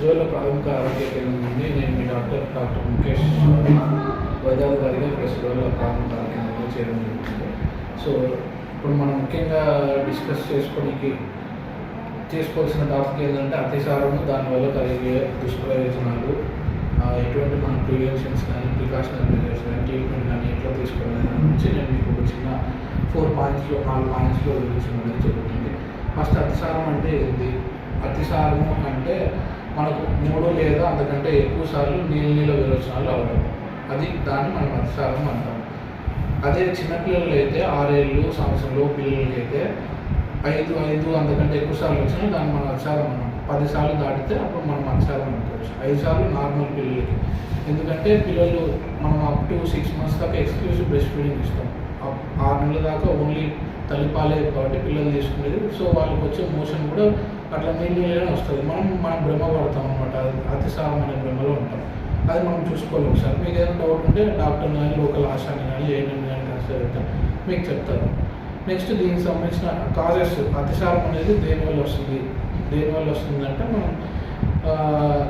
సిరివెల్ల ప్రాథమిక ఆరోగ్య కేంద్రం నుండి నేను మీ డాక్టర్ డాక్టర్ ముఖేష్ వైద్యాధికారిగా ఇక్కడ సిరివెల్ల ప్రాథమిక ఆరోగ్య కేంద్రంలో చేయడం జరుగుతుంది. సో ఇప్పుడు మనం ముఖ్యంగా డిస్కస్ చేసుకోనికి చేసుకోవాల్సిన టాపిక్ ఏంటంటే అతిసారము దానివల్ల కలిగే దుష్ప్రయోజనాలు ఎటువంటి మన ప్రివెన్షన్స్ కానీ ప్రికాషనల్ మెజర్స్ కానీ ట్రీట్మెంట్ కానీ ఎట్లా తీసుకోవాలి దాని గురించి నేను మీకు ఒక చిన్న ఫోర్ పాయింట్స్లో నాలుగు పాయింట్స్లో వివరించడం జరుగుతుంది ఫస్ట్ అతిసారం అంటే ఏంటి? అతిసారము అంటే మనకు మూడు లేదా అంతకంటే ఎక్కువ సార్లు నీళ్ళ నీళ్ళ విరోచనాలు అవ్వడం అది దాన్ని మనం అతిసారం అంటాం. అదే చిన్నపిల్లలు అయితే ఆరేళ్ళు సంవత్సరంలో పిల్లలకి అయితే ఐదు ఐదు అంతకంటే ఎక్కువ సార్లు వచ్చినా దాన్ని మనం అతిసారం అన్నాం పది సార్లు దాటితే అప్పుడు మనం అతిసారం అనుకోవచ్చు. ఐదు సార్లు నార్మల్ పిల్లలకి. ఎందుకంటే పిల్లలు మనం అప్ టు సిక్స్ మంత్స్ దాకా ఎక్స్క్లూసివ్ బ్రెస్ట్ ఫీడింగ్ ఇస్తాం. ఆరు నెలల దాకా ఓన్లీ తల్లిపాలే కాబట్టి పిల్లలు తీసుకునేది. సో వాళ్ళకి వచ్చే మోషన్ కూడా అట్లా నీళ్ళు నీళ్ళనే వస్తుంది. మనం మనం భ్రమ పడతాం అనమాట అతిసారం భ్రమలో ఉంటాం. అది మనం చూసుకోవాలి ఒకసారి. మీకు ఏదైనా డౌట్ ఉంటే డాక్టర్ కానీ లోకల్ ఆశాని కానీ ఏఎన్ఎం కానీ కన్సల్ట్ మీకు చెప్తారు నెక్స్ట్ దీనికి సంబంధించిన కాజెస్ అతిసారం అనేది దేనివల్ల వస్తుంది? దేనివల్ల వస్తుందంటే మనం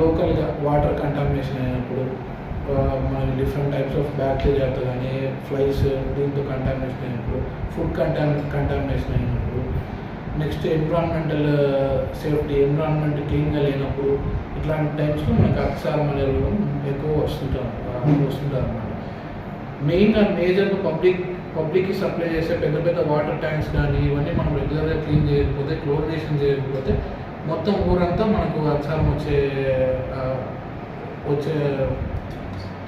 లోకల్గా వాటర్ కంటామినేషన్ అయినప్పుడు మన డిఫరెంట్ టైప్స్ ఆఫ్ బ్యాక్టీరియాతో కానీ ఫ్లైస్ దీంతో కంటామినేషన్ అయినప్పుడు ఫుడ్ కంటామి కంటామినేషన్ అయినప్పుడు నెక్స్ట్ ఎన్విరాన్మెంటల్ సేఫ్టీ ఎన్విరాన్మెంట్ క్లీన్గా లేనప్పుడు ఇట్లాంటి టైమ్స్లో మనకి అతిసారం ఎక్కువ వస్తుంటాం వస్తుంటారు అనమాట మెయిన్గా మేజర్గా పబ్లిక్ పబ్లిక్కి సప్లై చేసే పెద్ద పెద్ద వాటర్ ట్యాంక్స్ కానీ ఇవన్నీ మనం రెగ్యులర్గా క్లీన్ చేయకపోతే క్లోరినేషన్ చేయకపోతే మొత్తం ఊరంతా మనకు అక్షరం వచ్చే వచ్చే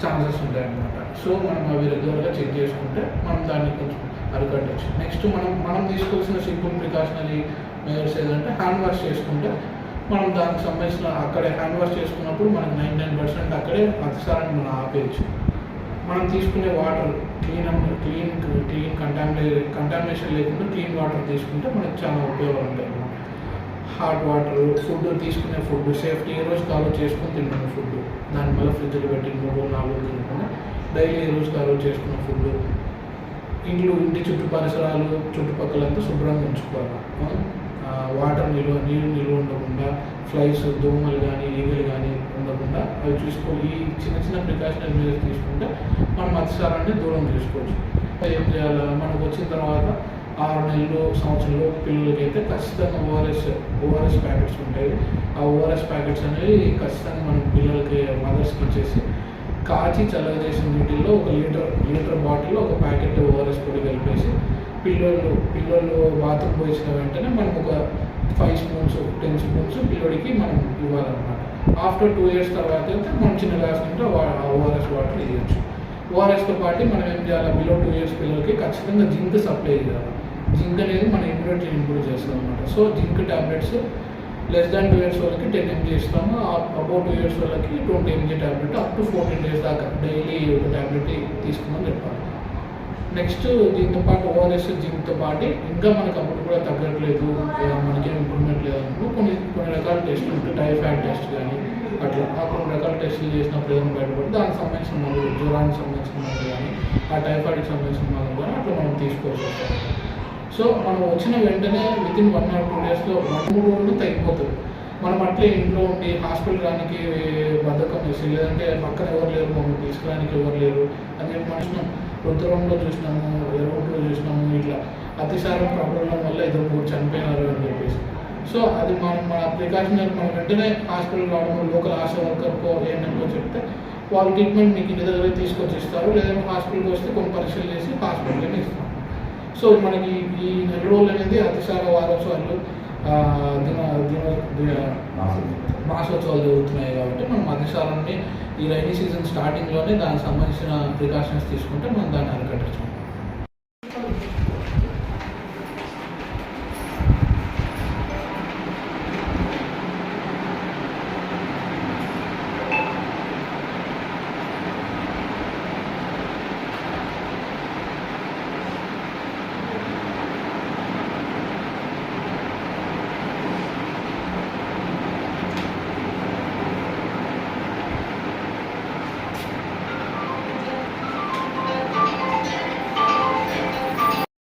ఛాన్సెస్ ఉంటాయి అన్నమాట సో మనం అవి రెగ్యులర్గా చెక్ చేసుకుంటే మనం దాన్ని కొంచెం అరికట్టచ్చు. నెక్స్ట్ మనం మనం తీసుకోవాల్సిన సింపుల్ ప్రికాషనరీ మెజర్స్ ఏదంటే హ్యాండ్ వాష్ చేసుకుంటే మనం దానికి సంబంధించిన అక్కడే హ్యాండ్ వాష్ చేసుకున్నప్పుడు మనకి నైన్ నైన్ పర్సెంట్ అక్కడే అతిసారాన్ని మనం ఆపేయచ్చు. మనం తీసుకునే వాటర్ క్లీన్ క్లీన్ క్లీన్ కంటామినే కంటామినేషన్ లేకుండా క్లీన్ వాటర్ తీసుకుంటే మనకు చాలా ఉపయోగాలు ఉంటాయి. హాట్ వాటర్ ఫుడ్ తీసుకునే ఫుడ్ సేఫ్టీ ఏ రోజు కాలో చేసుకొని తింటున్న ఫుడ్ దానివల్ల ఫ్రిడ్జ్లో పెట్టి మూడు నాలుగు తినకుండా డైలీ ఏ రోజు కాలో చేసుకున్న ఫుడ్ ఇంట్లో ఇంటి చుట్టూ పరిసరాలు చుట్టుపక్కలంతా శుభ్రంగా ఉంచుకోవాలి. వాటర్ నిల్వ నీరు నిల్వ ఉండకుండా ఫ్లైస్ దోమలు కానీ ఈగలు కానీ ఉండకుండా అవి చూసుకో ఈ చిన్న చిన్న ప్రికాషన్ మీద తీసుకుంటే మనం అతిసారాన్ని దూరం చేసుకోవచ్చు. ఏం చేయాలి? మనకు వచ్చిన తర్వాత ఆరు నెలలు సంవత్సరంలో పిల్లలకి అయితే ఖచ్చితంగా ఓఆర్ఎస్ ఓఆర్ఎస్ ప్యాకెట్స్ ఉంటాయి. ఆ ఓఆర్ఎస్ ప్యాకెట్స్ అనేవి ఖచ్చితంగా మనం పిల్లలకి మదర్స్కి ఇచ్చేసి కాచి చల్లగజేసిన నీటిల్లో ఒక లీటర్ లీటర్ బాటిల్లో ఒక ప్యాకెట్ ఓఆర్ఎస్ పొడి కలిపేసి పిల్లలు పిల్లలు బాత్రూమ్ పోయించిన వెంటనే మనం ఒక ఫైవ్ స్పూన్స్ టెన్ స్పూన్స్ పిల్లడికి మనం ఇవ్వాలన్నమాట. ఆఫ్టర్ టూ ఇయర్స్ తర్వాత అయితే మనం చిన్న గ్లాస్ నుండి ఓఆర్ఎస్ వాటర్ ఇవ్వచ్చు ఓఆర్ఎస్తో పాటు మనం ఏం చేయాలి బిలో టూ ఇయర్స్ పిల్లలకి ఖచ్చితంగా జింక్ సప్లై చేయాలి. జింక్ అనేది మన ఇమ్యూనిటీ ఇంప్రూవ్ చేస్తాం అనమాట so zinc tablets less than two years వాళ్ళకి టెన్ ఎంజీ ఇస్తాము. అబౌట్ టూ ఇయర్స్ వాళ్ళకి twenty mg tablet up to fourteen days దాకా డైలీ ఒక టాబ్లెట్ తీసుకోమని చెప్పాలి. నెక్స్ట్ దీంతో పాటు ఓఆర్ఎస్ జింక్తో పాటు ఇంకా మనకు అప్పుడు కూడా తగ్గట్లేదు. మనకి మనకేం ఇంప్రూవ్మెంట్ లేదు అనుకో కొన్ని కొన్ని రకాల టెస్ట్లు ఉంటాయి. టైఫాయిడ్ టెస్ట్ కానీ అట్లా ఆ కొన్ని రకాల టెస్టులు చేసినప్పుడు ఏమైనా బయటపడి దానికి సంబంధించిన మందులు జ్వరానికి సంబంధించిన మందులు కానీ ఆ టైఫాయిడ్కి సంబంధించిన మందులు కానీ అట్లా మనం తీసుకోవచ్చు సో మనం వచ్చిన వెంటనే with in one or two డేస్లో వన్ మూడు రోజులు తగ్గిపోతుంది. మనం అట్లే ఇంట్లో ఉండి హాస్పిటల్ రానికి బద్ధకం చేసి లేదంటే పక్కన ఎవరు లేరు మమ్మల్ని తీసుకురానికి ఎవరు లేరు అని చెప్పి మనం రుద్రంలో చూసినాము ఎరువులో చూసినాము ఇట్లా అతిసారం ప్రాబ్లం వల్ల ఇద్దరు మూడు చనిపోయినారు అని చెప్పేసి. సో అది మనం మన ప్రికాషనరీ మనం వెంటనే హాస్పిటల్ రావడం లోకల్ ఆశా వర్కర్కో ఏంటో చెప్తే వాళ్ళు ట్రీట్మెంట్ మీకు ఇంటి దగ్గర తీసుకొచ్చి ఇస్తారు లేదంటే హాస్పిటల్కి వస్తే కొన్ని పరీక్షలు చేసి హాస్పిటల్లోనే ఇస్తాం సో మనకి ఈ నెల రోజులు అనేది అతిసార వారోత్సవాలు దిన దిన మాసోత్సవాలు జరుగుతున్నాయి కాబట్టి మనం అతిసారాన్ని ఈ రైనీ సీజన్ స్టార్టింగ్లోనే దానికి సంబంధించిన ప్రికాషన్స్ తీసుకుంటే మనం దాన్ని అరికట్టించుకుంటాం